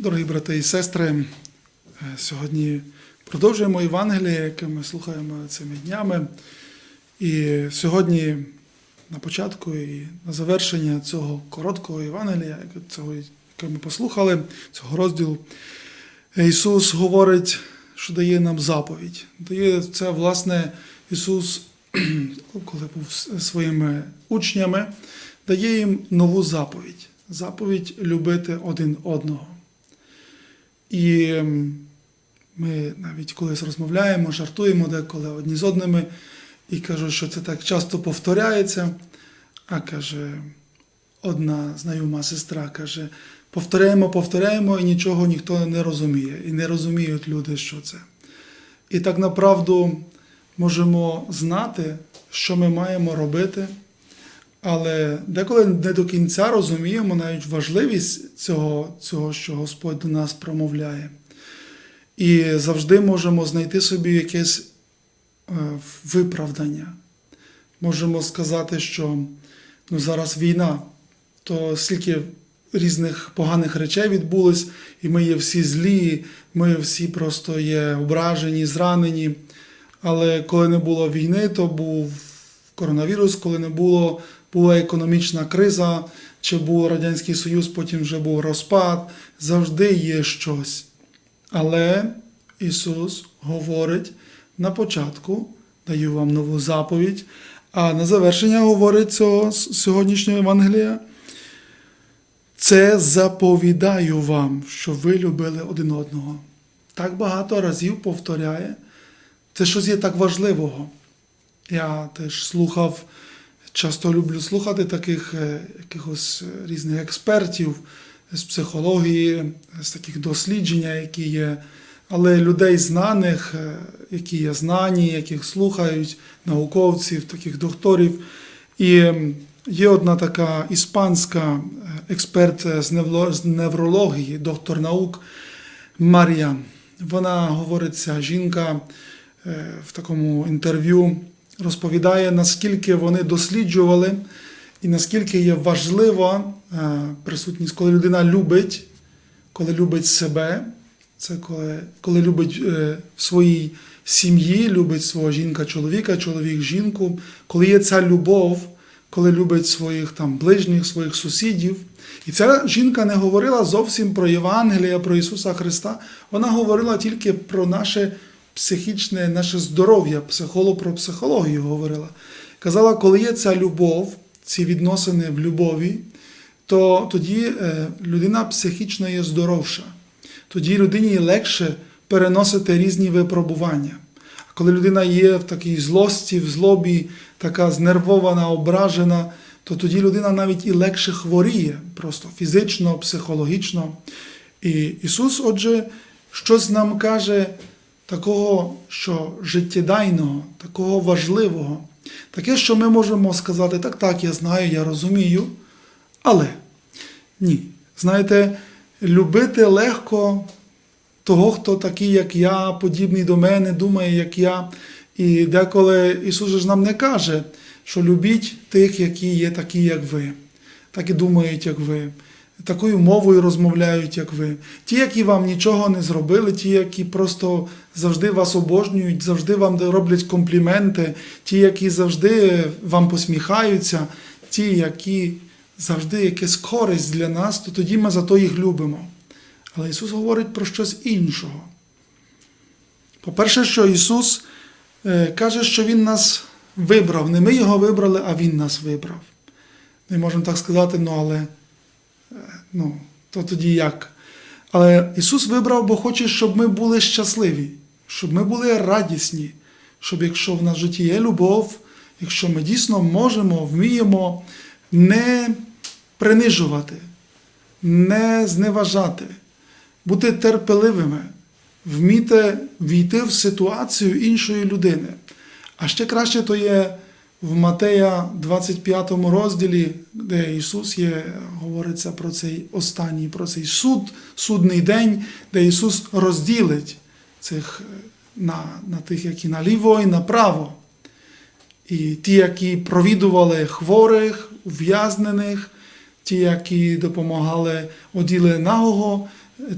Дорогі брати і сестри, е, сьогодні продовжуємо Євангеліє, яке ми слухаємо цими днями. І сьогодні на початку і на завершення цього короткого Євангелія, цього, яке ми послухали, цього розділу, Ісус говорить, що дає нам заповідь. Дає це, власне, Ісус, коли був своїми учнями, дає їм нову заповідь. Заповідь любити один одного. І ем, ми навіть колись розмовляємо, жартуємо деколи одні з одними і кажу, що це так часто повторяється. А каже, одна знайома сестра каже: повторяємо, повторяємо, і нічого ніхто не розуміє. І не розуміють люди, що це. І так направду можемо знати, що ми маємо робити, але деколи не до кінця розуміємо навіть важливість цього, цього, що Господь до нас промовляє. І завжди можемо знайти собі якесь е, виправдання. Можемо сказати, що ну, зараз війна, то скільки різних поганих речей відбулось, і ми є всі злі, ми всі просто є ображені, зранені. Але коли не було війни, то був коронавірус, коли не було, була економічна криза, чи був Радянський Союз, потім вже був розпад, завжди є щось. Але Ісус говорить на початку, даю вам нову заповідь, а на завершення говорить цього сьогоднішнього Євангелія. Це заповідаю вам, що ви любили один одного. Так багато разів повторяє. Це щось є так важливого. Я теж слухав, часто люблю слухати таких е, якихось різних експертів з психології, з таких досліджень, які є, але людей знаних, е, які є знані, яких слухають, науковців, таких докторів. І є одна така іспанська е, експерт з неврології, доктор наук Марія. Вона говорить, ця жінка в такому інтерв'ю розповідає, наскільки вони досліджували і наскільки є важлива е, присутність, коли людина любить, коли любить себе, це коли, коли любить е, в своїй сім'ї, любить свого жінка чоловіка, чоловік жінку, коли є ця любов, коли любить своїх там ближніх, своїх сусідів. І ця жінка не говорила зовсім про Євангелія, про Ісуса Христа. Вона говорила тільки про наше психічне, наше здоров'я, психолог про психологію говорила. Казала, коли є ця любов, ці відносини в любові, то тоді е, людина психічно є здоровша. Тоді людині легше переносити різні випробування. А коли людина є в такій злості, в злобі, така знервована, ображена, то тоді людина навіть і легше хворіє, просто фізично, психологічно. І Ісус, отже, щось нам каже такого, що життєдайного, такого важливого, таке, що ми можемо сказати, так, так, я знаю, я розумію, але ні. Знаєте, любити легко того, хто такий, як я, подібний до мене, думає, як я. І деколи Ісус ж нам не каже, що любіть тих, які є такі, як ви, так і думають, як ви, такою мовою розмовляють, як ви. Ті, які вам нічого не зробили, ті, які просто завжди вас обожнюють, завжди вам роблять компліменти, ті, які завжди вам посміхаються, ті, які завжди якась користь для нас, то тоді ми за то їх любимо. Але Ісус говорить про щось іншого. По-перше, що Ісус е, каже, що Він нас вибрав. Не ми Його вибрали, а Він нас вибрав. Не можемо так сказати, ну але ну, то тоді як? Але Ісус вибрав, бо хоче, щоб ми були щасливі, щоб ми були радісні, щоб якщо в нас житті є любов, якщо ми дійсно можемо, вміємо не принижувати, не зневажати, бути терпеливими, вміти війти в ситуацію іншої людини. А ще краще то є в Матея 25 розділі, де Ісус є, говориться про цей останній, про цей суд, судний день, де Ісус розділить цих е, на, на тих, які наліво і направо. І ті, які провідували хворих, ув'язнених, ті, які допомагали оділи нагого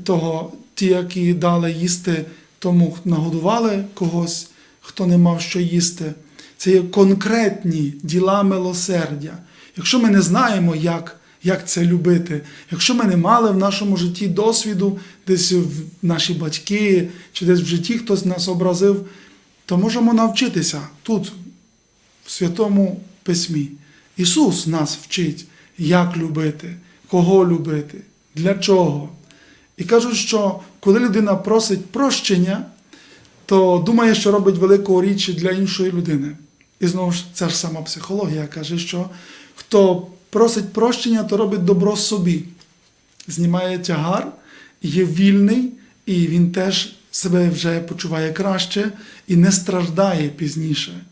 того, ті, які дали їсти тому, нагодували когось, хто не мав що їсти. Це є конкретні діла милосердя. Якщо ми не знаємо, як, як це любити, якщо ми не мали в нашому житті досвіду, десь в наші батьки чи десь в житті хтось нас образив, то можемо навчитися тут, в Святому Письмі. Ісус нас вчить, як любити, кого любити, для чого. І кажуть, що коли людина просить прощення, то думає, що робить велику річ для іншої людини. І знову ж ця ж сама психологія каже, що хто просить прощення, то робить добро собі, знімає тягар, є вільний, і він теж себе вже почуває краще і не страждає пізніше.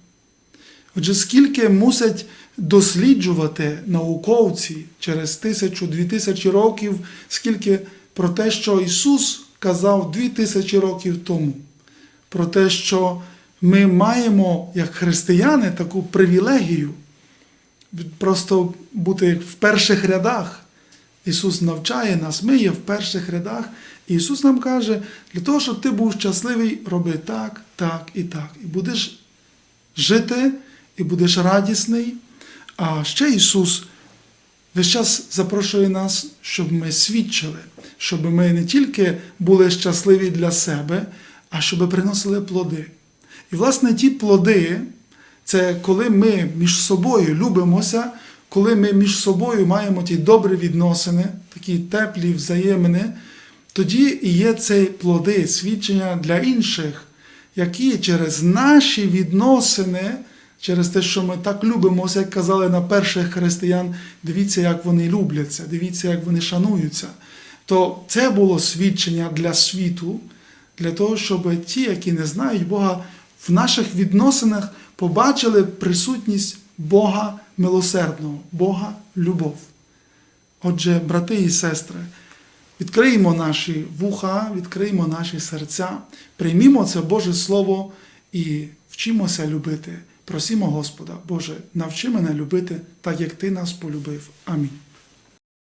Отже, скільки мусять досліджувати науковці через тисячу-дві тисячі років, скільки про те, що Ісус казав дві тисячі років тому, про те, що ми маємо, як християни, таку привілегію просто бути в перших рядах. Ісус навчає нас, ми є в перших рядах. І Ісус нам каже, для того, щоб ти був щасливий, роби так, так і так. І будеш жити, і будеш радісний. А ще Ісус весь час запрошує нас, щоб ми свідчили, щоб ми не тільки були щасливі для себе, а щоб приносили плоди. І, власне, ті плоди це коли ми між собою любимося, коли ми між собою маємо ті добрі відносини, такі теплі взаємини, тоді і є ці плоди, свідчення для інших, які через наші відносини, через те, що ми так любимося, як казали на перших християн, дивіться, як вони любляться, дивіться, як вони шануються. То це було свідчення для світу, для того, щоб ті, які не знають Бога, в наших відносинах побачили присутність Бога милосердного, Бога любов. Отже, брати і сестри, відкриємо наші вуха, відкриємо наші серця, приймімо це Боже Слово і вчимося любити. Просімо Господа, Боже, навчи мене любити так, як Ти нас полюбив. Амінь.